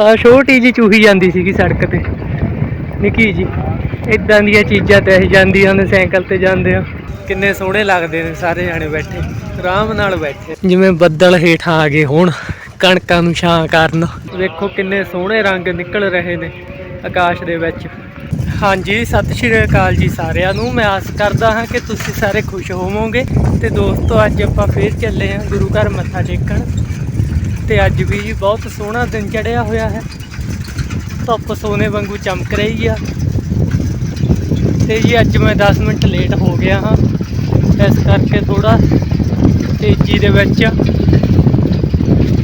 ਆ ਛੋਟੀ ਜੀ ਚੂਹੀ ਜਾਂਦੀ ਸੀਗੀ ਸੜਕ ਤੇ। ਨਿੱਕੀ ਜੀ ਇਦਾਂ ਦੀਆਂ ਚੀਜ਼ਾਂ ਤੇ ਜਾਂਦੀਆਂ ਨੇ, ਸਾਈਕਲ ਤੇ ਜਾਂਦੇ ਆ ਕਿੰਨੇ ਸੋਹਣੇ ਲੱਗਦੇ ਨੇ ਸਾਰੇ ਜਾਣੇ ਬੈਠੇ। ਆਰਾਮ ਨਾਲ ਬੈਠੇ। ਜਿਵੇਂ ਬੱਦਲ ਹੇਠਾਂ ਆ ਗਏ ਹੁਣ, ਕਣਕਾਂ ਨੂੰ ਛਾਂ ਕਰਨ। ਵੇਖੋ ਕਿੰਨੇ ਸੋਹਣੇ ਰੰਗ ਨਿਕਲ ਰਹੇ ਨੇ ਆਕਾਸ਼ ਦੇ ਵਿੱਚ। ਹਾਂਜੀ, ਸਤਿ ਸ਼੍ਰੀ ਅਕਾਲ ਜੀ ਸਾਰਿਆਂ ਨੂੰ। ਮੈਂ ਆਸ ਕਰਦਾ ਹਾਂ ਕਿ ਤੁਸੀਂ ਸਾਰੇ ਖੁਸ਼ ਹੋਵੋਗੇ। ਤੇ ਦੋਸਤੋ, ਅੱਜ ਆਪਾਂ ਫੇਰ ਚੱਲੇ ਹਾਂ ਗੁਰੂ ਘਰ ਮੱਥਾ ਟੇਕਣ। ਤੇ ਅੱਜ ਵੀ ਜੀ ਬਹੁਤ ਸੋਹਣਾ ਦਿਨ ਚੜਿਆ ਹੋਇਆ ਹੈ। ਧੁੱਪ ਸੋਨੇ ਵਾਂਗੂ ਚਮਕ ਰਹੀ ਆ। ਤੇ ਜੀ ਅੱਜ ਮੈਂ 10 ਮਿੰਟ ਲੇਟ ਹੋ ਗਿਆ ਹਾਂ। ਇਸ ਕਰਕੇ ਥੋੜਾ ਤੇਜ਼ੀ ਦੇ ਵਿੱਚ।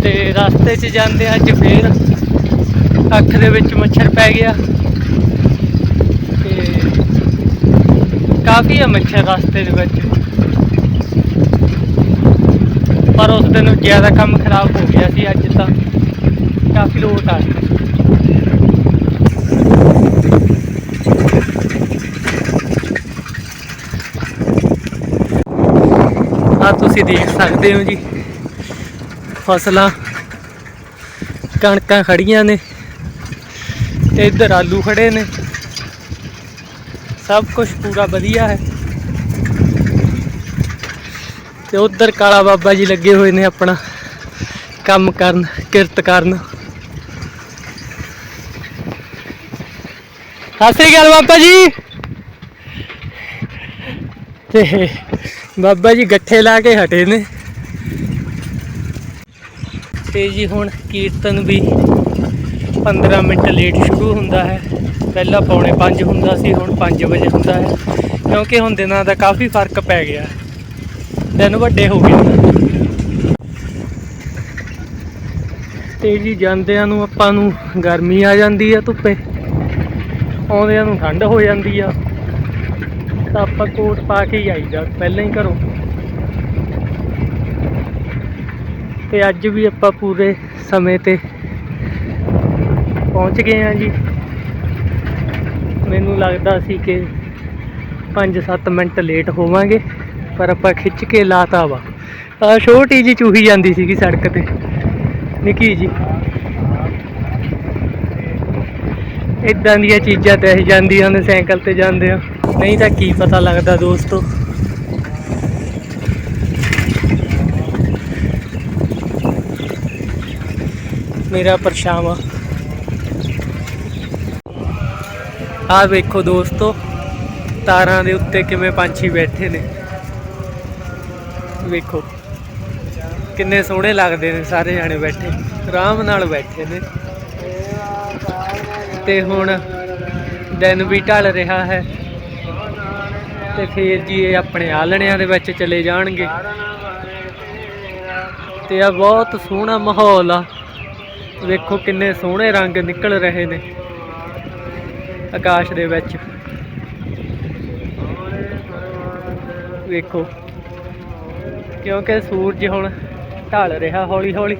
ਤੇ ਰਸਤੇ 'ਚ ਜਾਂਦੇ ਅੱਜ ਫੇਰ। ਅੱਖ ਦੇ ਵਿੱਚ ਮੱਛਰ ਪੈ ਗਿਆ। ਤੇ ਕਾਫੀ ਆ ਮੱਛਰ ਰਸਤੇ ਦੇ ਵਿੱਚ। ਪਰ ਉਸ ਦਿਨ ਜ਼ਿਆਦਾ ਕੰਮ ਖਰਾਬ ਹੋ ਗਿਆ ਸੀ, ਅੱਜ ਤਾਂ ਕਾਫੀ ਲੋਟ ਆ ਗਏ ਆ ਤੁਸੀਂ ਦੇਖ ਸਕਦੇ ਹੋ ਜੀ, ਫਸਲਾਂ ਕਣਕਾਂ ਖੜੀਆਂ ਨੇ ਤੇ ਇੱਧਰ ਆਲੂ ਖੜੇ ਨੇ, ਸਭ ਕੁਝ ਪੂਰਾ ਵਧੀਆ ਹੈ। ਤੇ ਉਧਰ ਕਾਲਾ ਬਾਬਾ ਜੀ ਲੱਗੇ ਹੋਏ ਨੇ ਆਪਣਾ ਕੰਮ ਕਰਨ, ਕਿਰਤ ਕਰਨ। ਸਤਿ ਸ੍ਰੀ ਅਕਾਲ ਬਾਬਾ ਜੀ। ਤੇ ਬਾਬਾ ਜੀ ਗੱਠੇ ਲਾ ਕੇ ਹਟੇ ਨੇ। ਤੇ ਜੀ ਹੁਣ ਕੀਰਤਨ ਵੀ 15 ਮਿੰਟ ਲੇਟ ਸ਼ੁਰੂ ਹੁੰਦਾ ਹੈ। ਪਹਿਲਾਂ ਪੌਣੇ 5 ਹੁੰਦਾ ਸੀ, ਹੁਣ 5 ਵਜੇ ਹੁੰਦਾ ਹੈ। ਕਿਉਂਕਿ ਹੁਣ ਦਿਨਾਂ ਦਾ ਕਾਫੀ ਫ਼ਰਕ ਪੈ ਗਿਆ। ਦਿਨ ਵੱਡੇ ਹੋ ਗਏ। ਤੇ ਜੀ ਜਾਂਦਿਆਂ ਨੂੰ ਆਪਾਂ ਨੂੰ ਗਰਮੀ ਆ ਜਾਂਦੀ ਆ ਧੁੱਪੇ। ਆਉਂਦਿਆਂ ਨੂੰ ਠੰਡ ਹੋ ਜਾਂਦੀ ਆ। ਤਾਂ ਆਪਾਂ ਕੋਟ ਪਾ ਕੇ ਹੀ ਆਈਦਾ ਪਹਿਲਾਂ ਹੀ ਘਰੋਂ। ਤੇ ਅੱਜ ਵੀ ਆਪਾਂ ਪੂਰੇ ਸਮੇਂ ਤੇ ਪਹੁੰਚ ਗਏ ਹਾਂ ਜੀ। ਮੈਨੂੰ ਲੱਗਦਾ ਸੀ ਕਿ 5-7 ਮਿੰਟ ਲੇਟ ਹੋਵਾਂਗੇ। ਪਰ ਆਪਾਂ ਖਿੱਚ ਕੇ ਲਾਤਾ ਵਾ। ਆ ਛੋਟੀ ਜੀ ਚੂਹੀ ਜਾਂਦੀ ਸੀਗੀ ਸੜਕ ਤੇ। ਨਿੱਕੀ ਜੀ। ਇਦਾਂ ਦੀਆਂ ਚੀਜ਼ਾਂ ਤੇ ਜਾਂਦੀਆਂ ਨੇ, ਸਾਈਕਲ ਤੇ ਜਾਂਦੇ ਆ ਨਹੀਂ ਤਾਂ ਕੀ ਪਤਾ ਲੱਗਦਾ ਦੋਸਤੋ। ਮੇਰਾ ਪਰਛਾਵਾਂ। ਆ ਵੇਖੋ ਦੋਸਤੋ, ਤਾਰਾਂ ਦੇ ਉੱਤੇ ਕਿਵੇਂ ਪੰਛੀ ਬੈਠੇ ਨੇ। ਵੇਖੋ। ਕਿੰਨੇ ਸੋਹਣੇ ਲੱਗਦੇ ਨੇ ਸਾਰੇ ਜਾਣੇ ਬੈਠੇ। ਆਰਾਮ ਨਾਲ ਬੈਠੇ ਨੇ। ਤੇ ਹੁਣ ਦਿਨ ਵੀ ਢਲ ਰਿਹਾ ਹੈ। ਤੇ ਫੇਰ ਜੀ ਇਹ ਆਪਣੇ ਆਲਣਿਆਂ ਦੇ ਵਿੱਚ ਚਲੇ ਜਾਣਗੇ। ਤੇ ਆ ਬਹੁਤ ਸੋਹਣਾ ਮਾਹੌਲ ਆ। ਵੇਖੋ ਕਿੰਨੇ ਸੋਹਣੇ ਰੰਗ ਨਿਕਲ ਰਹੇ ਨੇ ਆਕਾਸ਼ ਦੇ ਵਿੱਚ। ਵੇਖੋ। ਕਿਉਂਕਿ ਸੂਰਜ ਹੁਣ ਢਲ ਰਿਹਾ ਹੌਲੀ ਹੌਲੀ।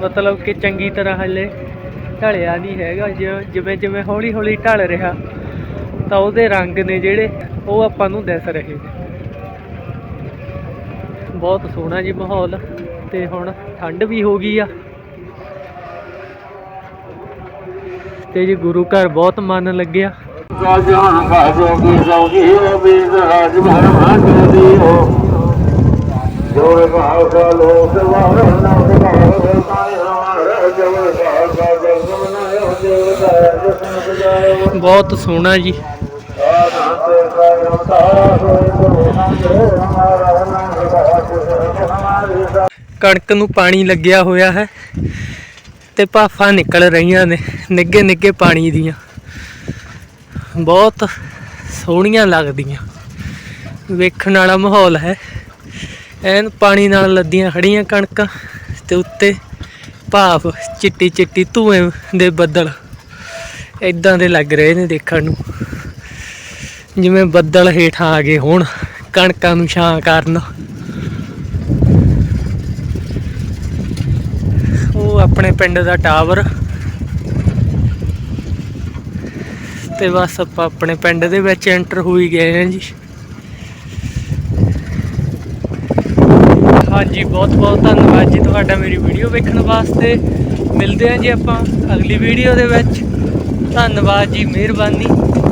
ਮਤਲਬ ਕਿ ਚੰਗੀ ਤਰ੍ਹਾਂ ਹਲੇ ਢਲਿਆ ਨਹੀਂ ਹੈਗਾ। ਜਿਵੇਂ ਜਿਵੇਂ ਹੌਲੀ ਹੌਲੀ ਢਲ ਰਿਹਾ, ਤਾਂ ਉਹਦੇ ਰੰਗ ਨੇ ਜਿਹੜੇ, ਉਹ ਆਪਾਂ ਨੂੰ ਦਿਸ ਰਹੇ ਬਹੁਤ ਸੋਹਣਾ ਜੀ ਮਾਹੌਲ, ਤੇ ਹੁਣ ਠੰਡ ਵੀ ਹੋ ਗਈ ਆ। ਤੇ ਜੀ ਗੁਰੂ ਘਰ ਬਹੁਤ ਮਨ ਲੱਗਿਆ। ਰਾਜਨ ਕਾਜੋ ਕੀ ਸੌਗੀ ਹੋ ਬੀਜ ਰਾਜ ਭਰਮਾਨ ਦੀ ਹੋ। ਜੋਰ ਭਾਵ ਕਾ ਲੋਕ ਵਾਰ ਨਾਮ ਭਾਵ ਕਾਇ ਹਮਾਰ ਜੋਰ ਭਾਵ ਕਾ ਜਗ ਮਨਾਇਓ ਦੇਵ ਦਾ ਜਸਨ ਬਜਾਇਓ ਬਹੁਤ ਸੋਹਣਾ ਜੀ। ਕਣਕ ਨੂੰ ਪਾਣੀ ਲੱਗਿਆ ਹੋਇਆ ਹੈ ਤੇ ਭਾਫਾਂ ਨਿਕਲ ਰਹੀਆਂ ਨੇ ਨਿੱਗੇ ਨਿੱਗੇ ਪਾਣੀ ਦੀਆਂ। ਬਹੁਤ ਸੋਹਣੀਆਂ ਲੱਗਦੀਆਂ। ਵੇਖਣ ਵਾਲਾ ਮਾਹੌਲ ਹੈ। ਐਨ ਪਾਣੀ ਨਾਲ ਲੱਦੀਆਂ ਖੜੀਆਂ ਕਣਕਾਂ ਤੇ ਉੱਤੇ ਭਾਫ ਚਿੱਟੀ ਚਿੱਟੀ ਧੂਏ ਦੇ ਬੱਦਲ। ਇਦਾਂ ਦੇ ਲੱਗ ਰਹੇ ਨੇ ਦੇਖਣ ਨੂੰ। ਜਿਵੇਂ ਬੱਦਲ ਹੇਠਾਂ ਆ ਗਏ ਹੋਣ, ਕਣਕਾਂ ਨੂੰ ਛਾਂ ਕਰਨ। ਉਹ ਆਪਣੇ ਪਿੰਡ ਦਾ ਟਾਵਰ। ਤੇ ਬਸ ਆਪਾਂ ਆਪਣੇ ਪਿੰਡ ਦੇ ਵਿੱਚ ਐਂਟਰ ਹੋਈ ਗਏ ਹਾਂ ਜੀ। ਹਾਂਜੀ, ਬਹੁਤ ਬਹੁਤ ਧੰਨਵਾਦ ਜੀ ਤੁਹਾਡਾ ਮੇਰੀ ਵੀਡੀਓ ਵੇਖਣ ਵਾਸਤੇ। ਮਿਲਦੇ ਹਾਂ ਜੀ ਆਪਾਂ ਅਗਲੀ ਵੀਡੀਓ ਦੇ ਵਿੱਚ। ਧੰਨਵਾਦ ਜੀ, ਮਿਹਰਬਾਨੀ।